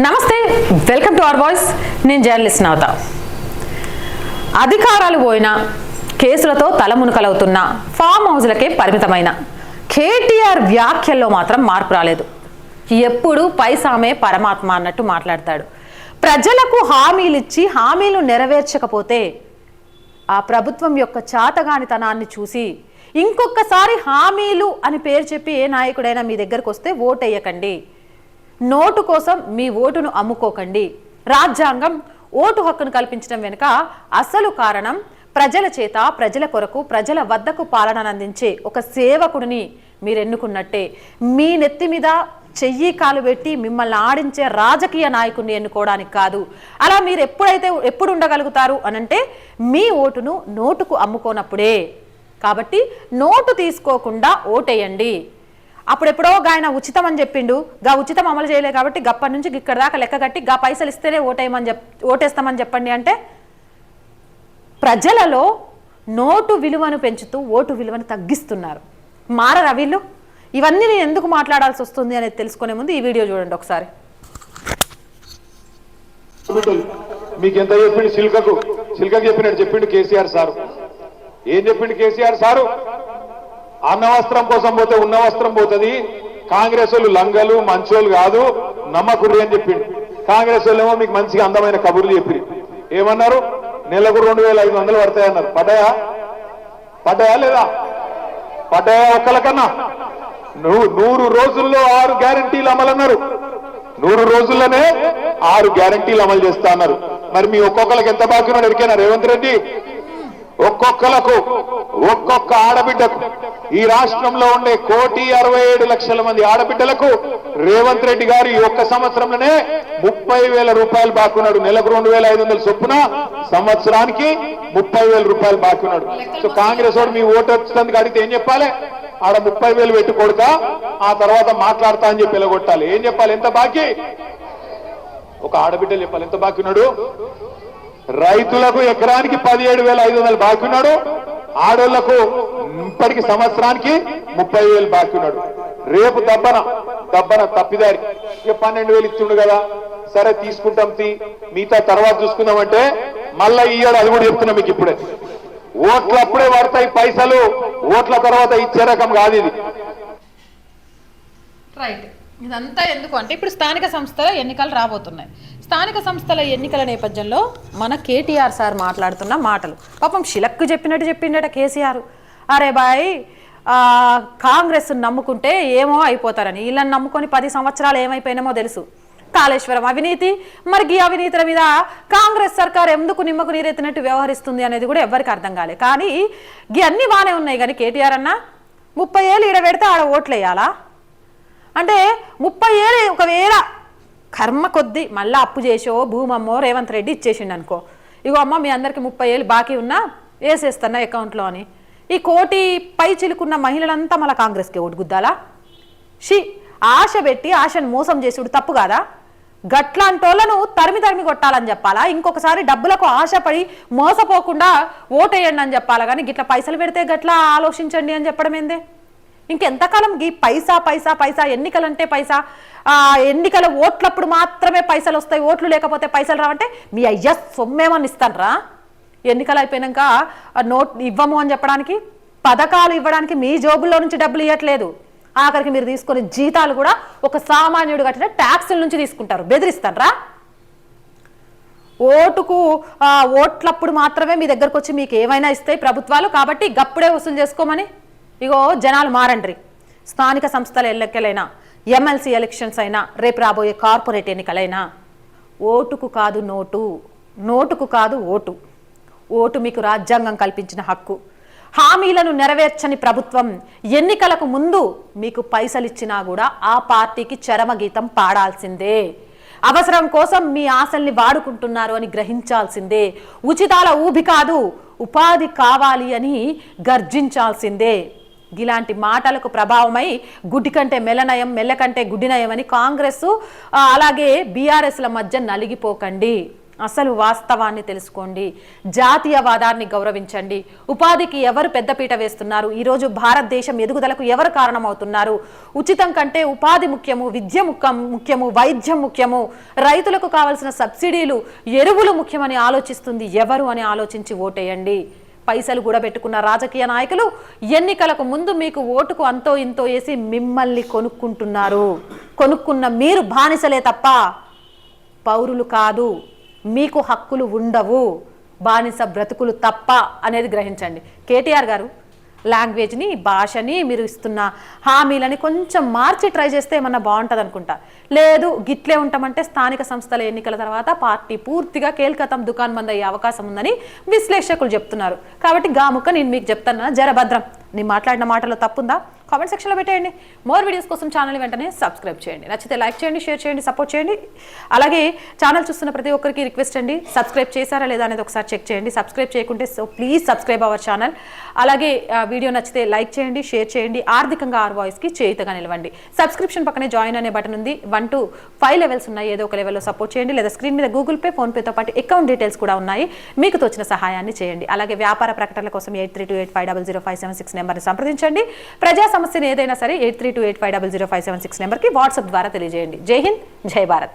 నమస్తే welcome to our voice. నేను journalist నవత. అధికారాలు పోయిన కేసులతో తలమునకలవుతున్న ఫామ్ హౌస్లకే పరిమితమైన కేటీఆర్ వ్యాఖ్యల్లో మాత్రం మార్పు రాలేదు. ఎప్పుడు పైసామే పరమాత్మ అన్నట్టు మాట్లాడతాడు. ప్రజలకు హామీలు ఇచ్చి హామీలు నెరవేర్చకపోతే ఆ ప్రభుత్వం యొక్క చాతగానితనాన్ని చూసి ఇంకొకసారి హామీలు అని పేరు చెప్పి ఏ నాయకుడైనా మీ దగ్గరకు వస్తే ఓటేయకండి. నోటు కోసం మీ ఓటును అమ్ముకోకండి. రాజ్యాంగం ఓటు హక్కును కల్పించడం వెనుక అసలు కారణం ప్రజల చేత ప్రజల కొరకు ప్రజల వద్దకు పాలనను అందించే ఒక సేవకుడిని మీరు ఎన్నుకున్నట్టే. మీ నెత్తి మీద చెయ్యి కాలు పెట్టి మిమ్మల్ని ఆడించే రాజకీయ నాయకుడిని ఎన్నుకోవడానికి కాదు. అలా మీరు ఎప్పుడైతే ఎప్పుడు ఉండగలుగుతారు అనంటే మీ ఓటును నోటుకు అమ్ముకోనప్పుడే. కాబట్టి నోటు తీసుకోకుండా ఓటేయండి. అప్పుడెప్పుడో ఆయన ఉచితం అని చెప్పిండు. గా ఉచితం అమలు చేయలే కాబట్టి గప్పటి నుంచి ఇక్కడ దాకా లెక్క కట్టి గా పైసలు ఇస్తేనే ఓటేయమని చెప్ ఓటేస్తామని చెప్పండి అంటే ప్రజలలో నోటు విలువను పెంచుతూ ఓటు విలువను తగ్గిస్తున్నారు. మారరా వీళ్ళు? ఇవన్నీ నేను ఎందుకు మాట్లాడాల్సి వస్తుంది అనేది తెలుసుకునే ముందు ఈ వీడియో చూడండి ఒకసారి. మీకు ఎంత చెప్పిండు సిల్కకు? సిల్కకు చెప్పినట్టు చెప్పిండు కేసీఆర్ సారు. ఏం చెప్పిండు కేసీఆర్ సారు? అన్న వస్త్రం కోసం పోతే ఉన్న వస్త్రం పోతుంది. కాంగ్రెస్ వాళ్ళు లంగలు మంచోళ్ళు కాదు నమ్మకుర్రి అని చెప్పిండు. కాంగ్రెస్ వాళ్ళేమో ఏమో మీకు మంచిగా అందమైన కబుర్లు చెప్పి ఏమన్నారు? నెలకు రెండు వేల ఐదు వందలు పడతాయన్నారు. పడ్డాయా? పడ్డాయా లేదా? పడ్డాయా ఒక్కలకన్నా నువ్వు నూరు రోజుల్లో ఆరు గ్యారంటీలు అమలన్నారు. నూరు రోజుల్లోనే ఆరు గ్యారంటీలు అమలు చేస్తా అన్నారు. మరి మీ ఒక్కొక్కరికి ఎంత బాకీ ఉన్నాడు ఎరికైనా రేవంత్ రెడ్డి? ఒక్కొక్కలకు ఒక్కొక్క ఆడబిడ్డకు. ఈ రాష్ట్రంలో ఉండే కోటి అరవై ఏడు లక్షల మంది ఆడబిడ్డలకు రేవంత్ రెడ్డి గారు ఈ ఒక్క సంవత్సరంలోనే ముప్పై వేల రూపాయలు బాకున్నాడు. నెలకు రెండు వేల ఐదు వందల చొప్పున సంవత్సరానికి ముప్పై వేల రూపాయలు బాకున్నాడు. సో కాంగ్రెస్ వాడు మీ ఓటు వచ్చినందుకు అడిగితే ఏం చెప్పాలి? ఆడ ముప్పై వేలు పెట్టి కొడతా ఆ తర్వాత మాట్లాడతా అని చెప్పి ఎలగొట్టాలి ఏం చెప్పాలి? ఎంత బాకీ? ఒక ఆడబిడ్డలు చెప్పాలి. ఎంత బాకీ ఉన్నాడు? రైతులకు ఎకరానికి పదిహేడు వేల ఐదు వందలు బాకీ ఉన్నాడు. ఆడోళ్ళకు ఇప్పటికి సంవత్సరానికి ముప్పై వేలు బాకీ ఉన్నాడు. రేపు దబ్బన దబ్బన తప్పిదారి. ఇక పన్నెండు వేలు ఇచ్చిండు కదా. సరే తీసుకుంటాం తీ. మిగతా తర్వాత చూసుకుందామంటే మళ్ళా ఇయ్యాడు అది కూడా చెప్తున్నా మీకు ఇప్పుడే. ఓట్లు అప్పుడే పడతాయి పైసలు. ఓట్ల తర్వాత ఇచ్చే రకం కాదు ఇది. రైట్. ఇదంతా ఎందుకు అంటే ఇప్పుడు స్థానిక సంస్థల ఎన్నికలు రాబోతున్నాయి. స్థానిక సంస్థల ఎన్నికల నేపథ్యంలో మన కేటీఆర్ సార్ మాట్లాడుతున్న మాటలు. పాపం షిలక్కు చెప్పినట్టు చెప్పిండట కేసీఆర్. అరే బాయ్ కాంగ్రెస్ నమ్ముకుంటే ఏమో అయిపోతారని. వీళ్ళని నమ్ముకొని పది సంవత్సరాలు ఏమైపోయినామో తెలుసు. కాళేశ్వరం అవినీతి మరి ఈ అవినీతుల మీద కాంగ్రెస్ సర్కార్ ఎందుకు నిమ్మకు నీరెత్తినట్టు వ్యవహరిస్తుంది అనేది కూడా ఎవరికి అర్థం కాలే. కానీ ఈ అన్ని బాగానే ఉన్నాయి కానీ కేటీఆర్ అన్న ముప్పై ఏళ్ళు ఈడ పెడితే ఆడ ఓట్లు వేయాలా అంటే ముప్పై ఏళ్ళు ఒకవేళ కర్మ కొద్దీ మళ్ళీ అప్పు చేసో భూమమ్మో రేవంత్ రెడ్డి ఇచ్చేసిండు అనుకో. ఇగో అమ్మ మీ అందరికి ముప్పై ఏళ్ళు బాకీ ఉన్నా వేసేస్తున్నా అకౌంట్లో అని. ఈ కోటి పై చిలుకున్న మహిళలంతా మళ్ళీ కాంగ్రెస్కి ఓటు గుద్దాలా షి ఆశ పెట్టి ఆశను మోసం చేసుడు తప్పు కాదా? గట్లాంటోళ్ళను తరిమి తరిమి కొట్టాలని చెప్పాలా? ఇంకొకసారి డబ్బులకు ఆశపడి మోసపోకుండా ఓటేయండి అని చెప్పాలా? కానీ గిట్ల పైసలు పెడితే గట్లా ఆలోచించండి అని చెప్పడం ఏందే ఇంకెంతకాలం గీ పైసా పైసా పైసా ఎన్నికలంటే పైసా? ఎన్నికల ఓట్లప్పుడు మాత్రమే పైసలు వస్తాయి ఓట్లు లేకపోతే పైసలు రావంటే మీ అయ్యా సొమ్మేమని ఇస్తానరా? ఎన్నికలు అయిపోయినాక నోట్ ఇవ్వము అని చెప్పడానికి పథకాలు ఇవ్వడానికి మీ జోబుల్లో నుంచి డబ్బులు ఇవ్వట్లేదు ఆఖరికి మీరు తీసుకునే జీతాలు కూడా ఒక సామాన్యుడు కట్టిన ట్యాక్సుల నుంచి తీసుకుంటారు. బెదిరిస్తారా ఓటుకు ఓట్లప్పుడు మాత్రమే మీ దగ్గరకు వచ్చి మీకు ఏమైనా ఇస్తాయి ప్రభుత్వాలు కాబట్టి గప్పుడే వసూలు చేసుకోమని ఇగో జనాలు మారండ్రి. స్థానిక సంస్థల ఎన్నికలైనా ఎమ్మెల్సీ ఎలక్షన్స్ అయినా రేపు రాబోయే కార్పొరేట్ ఎన్నికలైనా ఓటుకు కాదు నోటు నోటుకు కాదు ఓటు. ఓటు మీకు రాజ్యాంగం కల్పించిన హక్కు. హామీలను నెరవేర్చని ప్రభుత్వం ఎన్నికలకు ముందు మీకు పైసలిచ్చినా కూడా ఆ పార్టీకి చరమగీతం పాడాల్సిందే. అవసరం కోసం మీ ఆశల్ని వాడుకుంటున్నారు అని గ్రహించాల్సిందే. ఉచితాల ఊబి కాదు ఉపాధి కావాలి అని గర్జించాల్సిందే. ఇలాంటి మాటలకు ప్రభావమై గుడ్డి కంటే మెల్లనయం మెల్ల కంటే గుడ్డినయం అని కాంగ్రెస్ అలాగే బీఆర్ఎస్ల మధ్య నలిగిపోకండి. అసలు వాస్తవాన్ని తెలుసుకోండి. జాతీయవాదాన్ని గౌరవించండి. ఉపాధికి ఎవరు పెద్దపీట వేస్తున్నారు? ఈరోజు భారతదేశం ఎదుగుదలకు ఎవరు కారణమవుతున్నారు? ఉచితం కంటే ఉపాధి ముఖ్యము విద్య ముఖ్యం ముఖ్యము వైద్యం ముఖ్యము రైతులకు కావలసిన సబ్సిడీలు ఎరువులు ముఖ్యమని ఆలోచిస్తుంది ఎవరు అని ఆలోచించి ఓటేయండి. పైసలు కూడా పెట్టుకున్న రాజకీయ నాయకులు ఎన్నికలకు ముందు మీకు ఓటుకు అంతో ఇంతో వేసి మిమ్మల్ని కొనుక్కుంటున్నారు. కొనుక్కున్న మీరు బానిసలే తప్ప పౌరులు కాదు మీకు హక్కులు ఉండవు. బానిస బ్రతుకులు తప్ప అనేది గ్రహించండి. కేటీఆర్ గారు లాంగ్వేజ్ని భాషని మీరు ఇస్తున్న హామీలని కొంచెం మార్చి ట్రై చేస్తే ఏమన్నా బాగుంటుంది అనుకుంటా లేదు గిట్లే ఉంటామంటే స్థానిక సంస్థల ఎన్నికల తర్వాత పార్టీ పూర్తిగా కేల్కతం దుకాణం మంది అయ్యే అవకాశం ఉందని విశ్లేషకులు చెప్తున్నారు. కాబట్టి గాముక్క నేను మీకు చెప్తాను జరభద్రం. నేను మాట్లాడిన మాటలో తప్పుందా? కామెంట్ సెక్షన్లో పెట్టేయండి. మోర్ వీడియోస్ కోసం ఛానల్ వెంటనే సబ్స్క్రైబ్ చేయండి. నచ్చితే లైక్ చేయండి షేర్ చేయండి సపోర్ట్ చేయండి. అలాగే ఛానల్ చూస్తున్న ప్రతి ఒక్కరికి రిక్వెస్ట్ అండి. సబ్స్క్రైబ్ చేశారా లేదా అనేది ఒకసారి చెక్ చేయండి. సబ్స్క్రైబ్ చేయకుంటే so please subscribe our channel అలాగే ఆ, వీడియో నచ్చితే లైక్ చేయండి షేర్ చేయండి. ఆర్థికంగా ఆర్ వాయిస్కి చేయుతగా నిలవండి. సబ్స్క్రిప్షన్ పక్కనే జాయిన్ అనే బటన్ ఉంది. వన్ టు ఫైవ్ లెవెల్స్ ఉన్నాయి. ఏదో ఒక లెవెల్లో సపోర్ట్ చేయండి. లేదా స్క్రీన్ మీద గూగుల్ పే ఫోన్పేతో పాటు అకౌంట్ డీటెయిల్స్ కూడా ఉన్నాయి. మీకు తోచిన సహాయాన్ని చేయండి. అలాగే వ్యాపార ప్రకటనల కోసం eight three two eight five double zero five seven six నెంబర్ని సంప్రదించండి. ప్రజా సమస్యను ఏదైనా సరే eight three two eight five double zero five seven six నెంబర్కి వాట్సాప్ ద్వారా తెలియజేయండి. జై హింద్ జై భారత్.